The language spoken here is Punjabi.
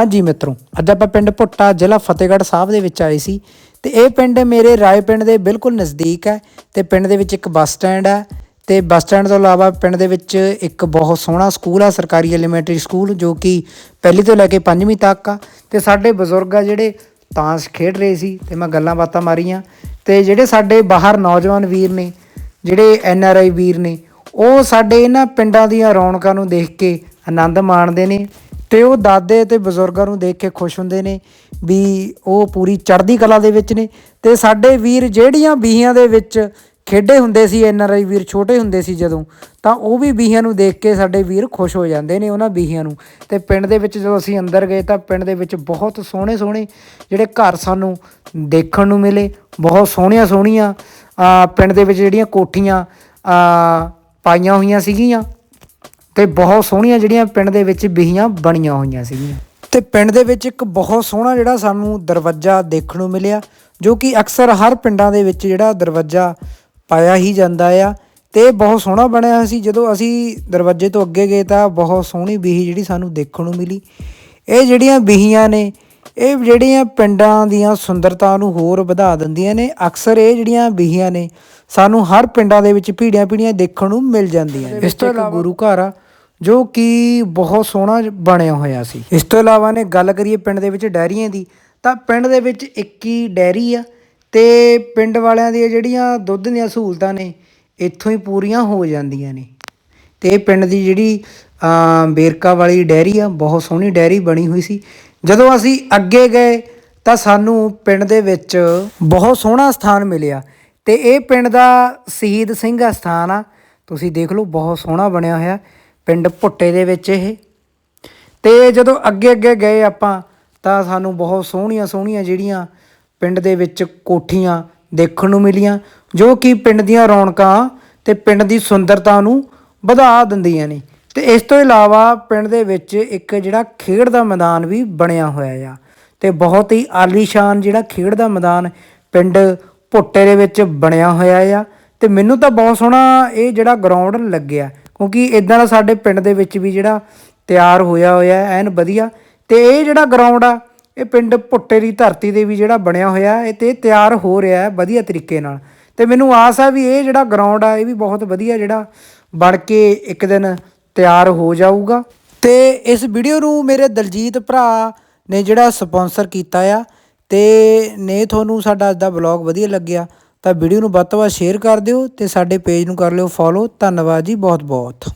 ਹਾਂਜੀ ਮਿੱਤਰੋ, ਅੱਜ ਆਪਾਂ ਪਿੰਡ ਭੁੱਟਾ ਜ਼ਿਲ੍ਹਾ ਫਤਿਹਗੜ੍ਹ ਸਾਹਿਬ ਦੇ ਵਿੱਚ ਆਏ ਸੀ ਤੇ ਇਹ ਪਿੰਡ ਮੇਰੇ ਰਾਏ ਪਿੰਡ ਦੇ ਬਿਲਕੁਲ ਨਜ਼ਦੀਕ ਹੈ ਤੇ ਪਿੰਡ ਦੇ ਵਿੱਚ ਇੱਕ ਬੱਸ ਸਟੈਂਡ ਹੈ ਤੇ ਬੱਸ ਸਟੈਂਡ ਤੋਂ ਇਲਾਵਾ ਪਿੰਡ ਦੇ ਵਿੱਚ ਇੱਕ ਬਹੁਤ ਸੋਹਣਾ ਸਕੂਲ ਆ, ਸਰਕਾਰੀ ਐਲੀਮੈਂਟਰੀ ਸਕੂਲ ਜੋ ਕਿ ਪਹਿਲੀ ਤੋਂ ਲੈ ਕੇ ਪੰਜਵੀਂ ਤੱਕ ਆ ਤੇ ਸਾਡੇ ਬਜ਼ੁਰਗ ਆ ਜਿਹੜੇ ਤਾਂਸ਼ ਖੇਡ ਰਹੇ ਸੀ ਤੇ ਮੈਂ ਗੱਲਾਂ ਬਾਤਾਂ ਮਾਰੀਆਂ ਤੇ ਜਿਹੜੇ ਸਾਡੇ ਬਾਹਰ ਨੌਜਵਾਨ ਵੀਰ ਨੇ, ਜਿਹੜੇ ਐਨ ਆਰ ਆਈ ਵੀਰ ਨੇ, ਉਹ ਸਾਡੇ ਇਹਨਾਂ ਪਿੰਡਾਂ ਦੀਆਂ ਰੌਣਕਾਂ ਨੂੰ ਦੇਖ ਕੇ ਆਨੰਦ ਮਾਣਦੇ ਨੇ ਤੇ ਉਹ ਦਾਦੇ ਤੇ ਬਜ਼ੁਰਗਾਂ ਨੂੰ ਦੇਖ ਕੇ ਖੁਸ਼ ਹੁੰਦੇ ਨੇ ਵੀ ਉਹ ਪੂਰੀ ਚੜ੍ਹਦੀ ਕਲਾ ਦੇ ਵਿੱਚ ਨੇ ਤੇ ਸਾਡੇ ਵੀਰ ਜਿਹੜੀਆਂ ਬੀਹੀਆਂ ਦੇ ਵਿੱਚ ਖੇਡੇ ਹੁੰਦੇ ਸੀ, ਐਨ ਆਰ ਆਈ ਵੀਰ ਛੋਟੇ ਹੁੰਦੇ ਸੀ ਜਦੋਂ, ਤਾਂ ਉਹ ਵੀ ਬੀਹੀਆਂ ਨੂੰ ਦੇਖ ਕੇ ਸਾਡੇ ਵੀਰ ਖੁਸ਼ ਹੋ ਜਾਂਦੇ ਨੇ ਉਹਨਾਂ ਬੀਹੀਆਂ ਨੂੰ। ਤੇ ਪਿੰਡ ਦੇ ਵਿੱਚ ਜਦੋਂ ਅਸੀਂ ਅੰਦਰ ਗਏ ਤਾਂ ਪਿੰਡ ਦੇ ਵਿੱਚ ਬਹੁਤ ਸੋਹਣੇ ਸੋਹਣੇ ਜਿਹੜੇ ਘਰ ਸਾਨੂੰ ਦੇਖਣ ਨੂੰ ਮਿਲੇ, ਬਹੁਤ ਸੋਹਣੀਆਂ ਸੋਹਣੀਆਂ ਪਿੰਡ ਦੇ ਵਿੱਚ ਜਿਹੜੀਆਂ ਕੋਠੀਆਂ ਪਾਈਆਂ ਹੋਈਆਂ ਸੀਗੀਆਂ। ਤੇ ਬਹੁਤ ਸੋਹਣੀਆਂ ਜਿਹੜੀਆਂ ਪਿੰਡ ਦੇ ਵਿੱਚ ਬੀਹੀਆਂ ਬਣੀਆਂ ਹੋਈਆਂ ਸੀਗੀਆਂ। ਤੇ ਪਿੰਡ ਦੇ ਵਿੱਚ ਇੱਕ ਬਹੁਤ ਸੋਹਣਾ ਜਿਹੜਾ ਸਾਨੂੰ ਦਰਵਾਜ਼ਾ ਦੇਖਣ ਨੂੰ ਮਿਲਿਆ, ਜੋ ਕਿ ਅਕਸਰ ਹਰ ਪਿੰਡਾਂ ਦੇ ਵਿੱਚ ਜਿਹੜਾ ਦਰਵਾਜ਼ਾ ਪਾਇਆ ਹੀ ਜਾਂਦਾ ਆ, ਤੇ ਇਹ ਬਹੁਤ ਸੋਹਣਾ ਬਣਿਆ ਹੋਇਆ ਸੀ। ਜਦੋਂ ਅਸੀਂ ਦਰਵਾਜ਼ੇ ਤੋਂ ਅੱਗੇ ਗਏ ਤਾਂ ਬਹੁਤ ਸੋਹਣੀ ਬੀਹੀ ਜਿਹੜੀ ਸਾਨੂੰ ਦੇਖਣ ਨੂੰ ਮਿਲੀ। ਇਹ ਜਿਹੜੀਆਂ ਬੀਹੀਆਂ ਨੇ ਇਹ ਜਿਹੜੀਆਂ ਪਿੰਡਾਂ ਦੀਆਂ ਸੁੰਦਰਤਾ ਨੂੰ ਹੋਰ ਵਧਾ ਦਿੰਦੀਆਂ ਨੇ ਅਕਸਰ ਇਹ ਜਿਹੜੀਆਂ ਬੀਹੀਆਂ ਨੇ ਸਾਨੂੰ ਹਰ ਪਿੰਡਾਂ ਦੇ ਵਿੱਚ ਭੀੜੀਆਂ ਭੀੜੀਆਂ ਦੇਖਣ ਨੂੰ ਮਿਲ ਜਾਂਦੀਆਂ ਨੇ। ਇਸ ਤੋਂ ਇਲਾਵਾ ਗੁਰੂ ਘਰ ਆ ਜੋ ਕਿ ਬਹੁਤ ਸੋਹਣਾ ਬਣਿਆ ਹੋਇਆ ਸੀ। ਇਸ ਤੋਂ ਇਲਾਵਾ ਨੇ ਗੱਲ ਕਰੀਏ ਪਿੰਡ ਦੇ ਵਿੱਚ ਡੈਰੀਆਂ ਦੀ ਤਾਂ ਪਿੰਡ ਦੇ ਵਿੱਚ ਇੱਕ ਹੀ ਡੈਰੀ ਆ ਤੇ ਪਿੰਡ ਵਾਲਿਆਂ ਦੀਆਂ ਜਿਹੜੀਆਂ ਦੁੱਧ ਦੀਆਂ ਸਹੂਲਤਾਂ ਨੇ ਇੱਥੋਂ ਹੀ ਪੂਰੀਆਂ ਹੋ ਜਾਂਦੀਆਂ ਨੇ। ਤੇ ਇਹ ਪਿੰਡ ਦੀ ਜਿਹੜੀ ਅਮ ਬੇਰਕਾ ਵਾਲੀ ਡੈਰੀ ਆ, ਬਹੁਤ ਸੋਹਣੀ ਡੈਰੀ ਬਣੀ ਹੋਈ ਸੀ। ਜਦੋਂ ਅਸੀਂ ਅੱਗੇ ਗਏ, ਤਾਂ ਸਾਨੂੰ ਪਿੰਡ ਦੇ ਵਿੱਚ ਬਹੁਤ ਸੋਹਣਾ ਸਥਾਨ ਮਿਲਿਆ। ਤੇ ਇਹ ਪਿੰਡ ਦਾ ਸ਼ਹੀਦ ਸਿੰਘ ਅਸਥਾਨ ਆ। ਤੁਸੀਂ ਦੇਖ ਲਓ, ਬਹੁਤ ਸੋਹਣਾ ਬਣਿਆ ਹੋਇਆ, ਪਿੰਡ ਭੁੱਟੇ ਦੇ ਵਿੱਚ ਇਹ। ਤੇ ਜਦੋਂ ਅੱਗੇ ਅੱਗੇ ਗਏ ਆਪਾਂ, ਤਾਂ ਸਾਨੂੰ ਬਹੁਤ ਸੋਹਣੀਆਂ ਸੋਹਣੀਆਂ ਜਿਹੜੀਆਂ ਪਿੰਡ ਦੇ ਵਿੱਚ ਕੋਠੀਆਂ ਦੇਖਣ ਨੂੰ ਮਿਲੀਆਂ, ਜੋ ਕਿ ਪਿੰਡ ਦੀਆਂ ਰੌਣਕਾਂ ਤੇ ਪਿੰਡ ਦੀ ਸੁੰਦਰਤਾ ਨੂੰ ਵਧਾ ਦਿੰਦੀਆਂ ਨੇ। ਤੇ ਇਸ ਤੋਂ ਇਲਾਵਾ ਪਿੰਡ ਦੇ ਵਿੱਚ ਇੱਕ ਜਿਹੜਾ ਖੇਡ ਦਾ ਮੈਦਾਨ ਵੀ ਬਣਿਆ ਹੋਇਆ ਆ। ਤੇ ਬਹੁਤ ਹੀ ਆਲੀਸ਼ਾਨ ਜਿਹੜਾ ਖੇਡ ਦਾ ਮੈਦਾਨ ਪਿੰਡ ਭੁੱਟੇ ਦੇ ਵਿੱਚ ਬਣਿਆ ਹੋਇਆ ਆ। ਤੇ ਮੈਨੂੰ ਤਾਂ ਬਹੁਤ ਸੋਹਣਾ ਇਹ ਜਿਹੜਾ ਗਰਾਊਂਡ ਲੱਗਿਆ, ਕਿਉਂਕਿ ਇਦਾਂ ਦਾ ਸਾਡੇ ਪਿੰਡ ਦੇ ਵਿੱਚ ਵੀ ਜਿਹੜਾ ਤਿਆਰ ਹੋਇਆ ਹੋਇਆ, ਐਨ ਵਧੀਆ। ਤੇ ਇਹ ਜਿਹੜਾ ਗਰਾਊਂਡ ਆ, ਇਹ ਪਿੰਡ ਭੁੱਟੇ ਦੀ ਧਰਤੀ ਦੇ ਵੀ ਜਿਹੜਾ ਬਣਿਆ ਹੋਇਆ, ਇਹ ਤੇ ਤਿਆਰ ਹੋ ਰਿਹਾ ਹੈ ਵਧੀਆ ਤਰੀਕੇ ਨਾਲ। ਤੇ ਮੈਨੂੰ ਆਸ ਆ ਵੀ ਇਹ ਜਿਹੜਾ ਗਰਾਊਂਡ ਆ, ਇਹ ਵੀ ਬਹੁਤ ਵਧੀਆ ਜਿਹੜਾ ਬਣ ਕੇ ਇੱਕ ਦਿਨ ਤਿਆਰ ਹੋ ਜਾਊਗਾ। ਤੇ ਇਸ ਵੀਡੀਓ ਨੂੰ ਮੇਰੇ ਦਲਜੀਤ ਭਰਾ ਨੇ ਜਿਹੜਾ ਸਪਾਂਸਰ ਕੀਤਾ ਆ, ਤੇ ਨੇ ਤੁਹਾਨੂੰ ਸਾਡਾ ਅੱਜ ਦਾ ਵਲੌਗ ਵਧੀਆ ਲੱਗਿਆ, ਤਾਂ ਵੀਡੀਓ ਨੂੰ ਵੱਧ ਤੋਂ ਵੱਧ ਸ਼ੇਅਰ ਕਰ ਦਿਓ ਤੇ ਸਾਡੇ ਪੇਜ ਨੂੰ ਕਰ ਲਿਓ ਫੋਲੋ ਧੰਨਵਾਦ ਜੀ ਬਹੁਤ ਬਹੁਤ